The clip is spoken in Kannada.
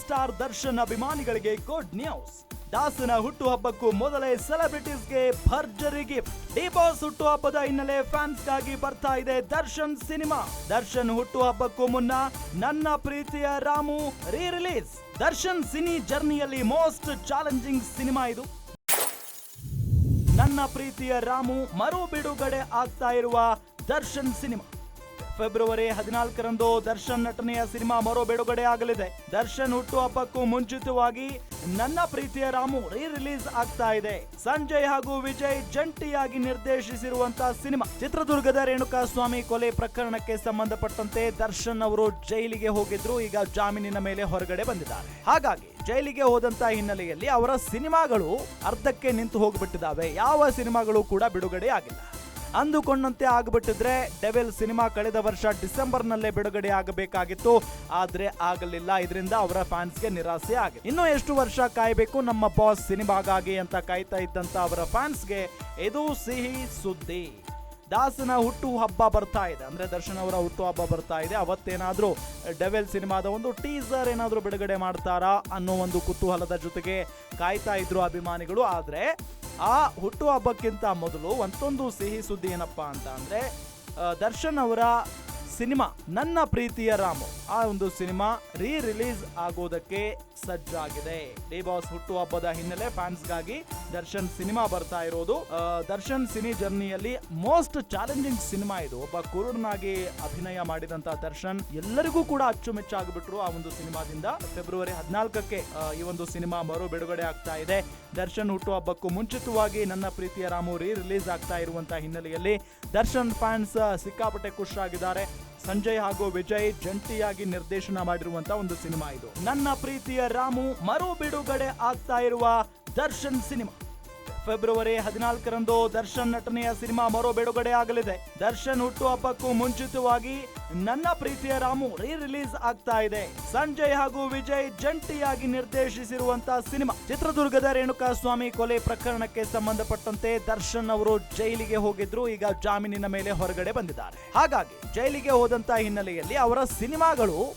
ಸ್ಟಾರ್ ದರ್ಶನ್ ಅಭಿಮಾನಿಗಳಿಗೆ ಗುಡ್ ನ್ಯೂಸ್ ದಾಸನ ಹುಟ್ಟುಹಬ್ಬಕ್ಕೂ ಮೊದಲೇ ಸೆಲೆಬ್ರಿಟೀಸ್ಗೆ ಭರ್ಜರಿ ಗಿಫ್ಟ್ ಡಿ ಬಾಸ್ ಹುಟ್ಟುಹಬ್ಬದ ಹಿನ್ನೆಲೆ ಫ್ಯಾನ್ಸ್ಗಾಗಿ ಬರ್ತಾ ಇದೆ ದರ್ಶನ್ ಸಿನಿಮಾ ದರ್ಶನ್ ಹುಟ್ಟುಹಬ್ಬಕ್ಕೂ ಮುನ್ನ ನನ್ನ ಪ್ರೀತಿಯ Ramu re release Darshan cine ಜರ್ನಿಯಲ್ಲಿ most challenging cinema ಇದು. ನನ್ನ ಪ್ರೀತಿಯ ರಾಮು ಮರು ಬಿಡುಗಡೆ ಆಗ್ತಾ ಇರುವ ದರ್ಶನ್ ಸಿನಿಮಾ ಫೆಬ್ರವರಿ ಹದಿನಾಲ್ಕರಂದು ದರ್ಶನ್ ನಟನೆಯ ಸಿನಿಮಾ ಮರು ಬಿಡುಗಡೆ ಆಗಲಿದೆ. ದರ್ಶನ್ ಹುಟ್ಟುಹಬ್ಬಕ್ಕೂ ಮುಂಚಿತವಾಗಿ ನನ್ನ ಪ್ರೀತಿಯ ರಾಮು ರೀ ರಿಲೀಸ್ ಆಗ್ತಾ ಇದೆ. ಸಂಜಯ್ ಹಾಗೂ ವಿಜಯ್ ಜಂಟಿಯಾಗಿ ನಿರ್ದೇಶಿಸಿರುವಂತಹ ಸಿನಿಮಾ ಚಿತ್ರದುರ್ಗದ ರೇಣುಕಾ ಸ್ವಾಮಿ ಕೊಲೆ ಪ್ರಕರಣಕ್ಕೆ ಸಂಬಂಧಪಟ್ಟಂತೆ ದರ್ಶನ್ ಅವರು ಜೈಲಿಗೆ ಹೋಗಿದ್ರು. ಈಗ ಜಾಮೀನಿನ ಮೇಲೆ ಹೊರಗಡೆ ಬಂದಿದ್ದಾರೆ. ಹಾಗಾಗಿ ಜೈಲಿಗೆ ಹೋದಂತ ಹಿನ್ನೆಲೆಯಲ್ಲಿ ಅವರ ಸಿನಿಮಾಗಳು ಅರ್ಧಕ್ಕೆ ನಿಂತು ಹೋಗ್ಬಿಟ್ಟಿದ್ದಾವೆ. ಯಾವ ಸಿನಿಮಾಗಳು ಕೂಡ ಬಿಡುಗಡೆ ಆಗಿಲ್ಲ. ಅಂದುಕೊಂಡಂತೆ ಆಗ್ಬಿಟ್ಟಿದ್ರೆ ಡೆವೆಲ್ ಸಿನಿಮಾ ಕಳೆದ ವರ್ಷ ಡಿಸೆಂಬರ್ನಲ್ಲೇ ಬಿಡುಗಡೆ ಆಗಬೇಕಾಗಿತ್ತು. ಆದ್ರೆ ಆಗಲಿಲ್ಲ. ಇದರಿಂದ ಅವರ ಫ್ಯಾನ್ಸ್ಗೆ ನಿರಾಸೆ ಆಗಿದೆ. ಇನ್ನು ಎಷ್ಟು ವರ್ಷ ಕಾಯಬೇಕು ನಮ್ಮ ಬಾಸ್ ಸಿನಿಮಾಗಾಗಿ ಅಂತ ಕಾಯ್ತಾ ಇದ್ದಂತ ಅವರ ಫ್ಯಾನ್ಸ್ಗೆ ಇದು ಸಿಹಿ ಸುದ್ದಿ. ದಾಸನ ಹುಟ್ಟು ಹಬ್ಬ ಬರ್ತಾ ಇದೆ. ಅಂದ್ರೆ ದರ್ಶನ್ ಅವರ ಹುಟ್ಟು ಹಬ್ಬ ಬರ್ತಾ ಇದೆ. ಅವತ್ತೇನಾದ್ರೂ ಡೆವೆಲ್ ಸಿನಿಮಾದ ಒಂದು ಟೀಸರ್ ಏನಾದ್ರೂ ಬಿಡುಗಡೆ ಮಾಡ್ತಾರಾ ಅನ್ನೋ ಒಂದು ಕುತೂಹಲದ ಜೊತೆಗೆ ಕಾಯ್ತಾ ಇದ್ರು ಅಭಿಮಾನಿಗಳು. ಆದ್ರೆ ಆ ಹುಟ್ಟು ಹಬ್ಬಕ್ಕಿಂತ ಮೊದಲು ಒಂದೊಂದು ಸಿಹಿ ಸುದ್ದಿ ಏನಪ್ಪಾ ಅಂತ ಅಂದರೆ ದರ್ಶನ್ ಅವರ ಸಿನಿಮಾ, ನನ್ನ ಪ್ರೀತಿಯ ರಾಮು. ಆ ಒಂದು ಸಿನಿಮಾ ರೀ ರಿಲೀಸ್ ಆಗೋದಕ್ಕೆ ಸಜ್ಜಾಗಿದೆ. ಡಿ ಬಾಸ್ ಹುಟ್ಟು ಹಬ್ಬದ ಹಿನ್ನೆಲೆ ಫ್ಯಾನ್ಸ್ಗಾಗಿ ದರ್ಶನ್ ಸಿನಿಮಾ ಬರ್ತಾ ಇರೋದು. ದರ್ಶನ್ ಸಿನಿ ಜರ್ನಿಯಲ್ಲಿ ಮೋಸ್ಟ್ ಚಾಲೆಂಜಿಂಗ್ ಸಿನಿಮಾ ಇದು. ಒಬ್ಬ ಕುರುಡನಾಗಿ ಅಭಿನಯ ಮಾಡಿದಂತ ದರ್ಶನ್ ಎಲ್ಲರಿಗೂ ಕೂಡ ಅಚ್ಚುಮೆಚ್ಚಾಗ್ಬಿಟ್ರು ಆ ಒಂದು ಸಿನಿಮಾದಿಂದ. ಫೆಬ್ರವರಿ ಹದಿನಾಲ್ಕಕ್ಕೆ ಈ ಒಂದು ಸಿನಿಮಾ ಮರು ಬಿಡುಗಡೆ ಆಗ್ತಾ ಇದೆ. ದರ್ಶನ್ ಹುಟ್ಟುಹಬ್ಬಕ್ಕೂ ಮುಂಚಿತವಾಗಿ ನನ್ನ ಪ್ರೀತಿಯ ರಾಮು ರೀ ರಿಲೀಸ್ ಆಗ್ತಾ ಇರುವಂತಹ ಹಿನ್ನೆಲೆಯಲ್ಲಿ ದರ್ಶನ್ ಫ್ಯಾನ್ಸ್ ಸಿಕ್ಕಾಪಟ್ಟೆ ಖುಷಿಯಾಗಿದ್ದಾರೆ ಸಂಜಯ್ ಹಾಗೂ ವಿಜಯ್ ಜಂಟಿಯಾಗಿ ನಿರ್ದೇಶನ ಮಾಡಿರುವಂತ ಒಂದು ಸಿನಿಮಾ ಇದು. ನನ್ನ ಪ್ರೀತಿಯ ರಾಮು ಮರು ಬಿಡುಗಡೆ ಆಗ್ತಾ ಇರುವ ದರ್ಶನ್ ಸಿನಿಮಾ. ಫೆಬ್ರವರಿ ಹದಿನಾಲ್ಕರಂದು ದರ್ಶನ್ ನಟನೆಯ ಸಿನಿಮಾ ಮರು ಬಿಡುಗಡೆ ಆಗಲಿದೆ. ದರ್ಶನ್ ಹುಟ್ಟು ಹಬ್ಬಕ್ಕೂ ಮುಂಚಿತವಾಗಿ ನನ್ನ ಪ್ರೀತಿಯ ರಾಮು ರೀ ರಿಲೀಸ್ ಆಗ್ತಾ ಇದೆ. ಸಂಜಯ್ ಹಾಗೂ ವಿಜಯ್ ಜಂಟಿಯಾಗಿ ನಿರ್ದೇಶಿಸಿರುವಂತ ಸಿನಿಮಾ ಚಿತ್ರದುರ್ಗದ ರೇಣುಕಾ ಸ್ವಾಮಿ ಕೊಲೆ ಪ್ರಕರಣಕ್ಕೆ ಸಂಬಂಧಪಟ್ಟಂತೆ ದರ್ಶನ್ ಅವರು ಜೈಲಿಗೆ ಹೋಗಿದ್ರು. ಈಗ ಜಾಮೀನಿನ ಮೇಲೆ ಹೊರಗಡೆ ಬಂದಿದ್ದಾರೆ. ಹಾಗಾಗಿ ಜೈಲಿಗೆ ಹೋದಂತ ಹಿನ್ನೆಲೆಯಲ್ಲಿ ಅವರ ಸಿನಿಮಾಗಳು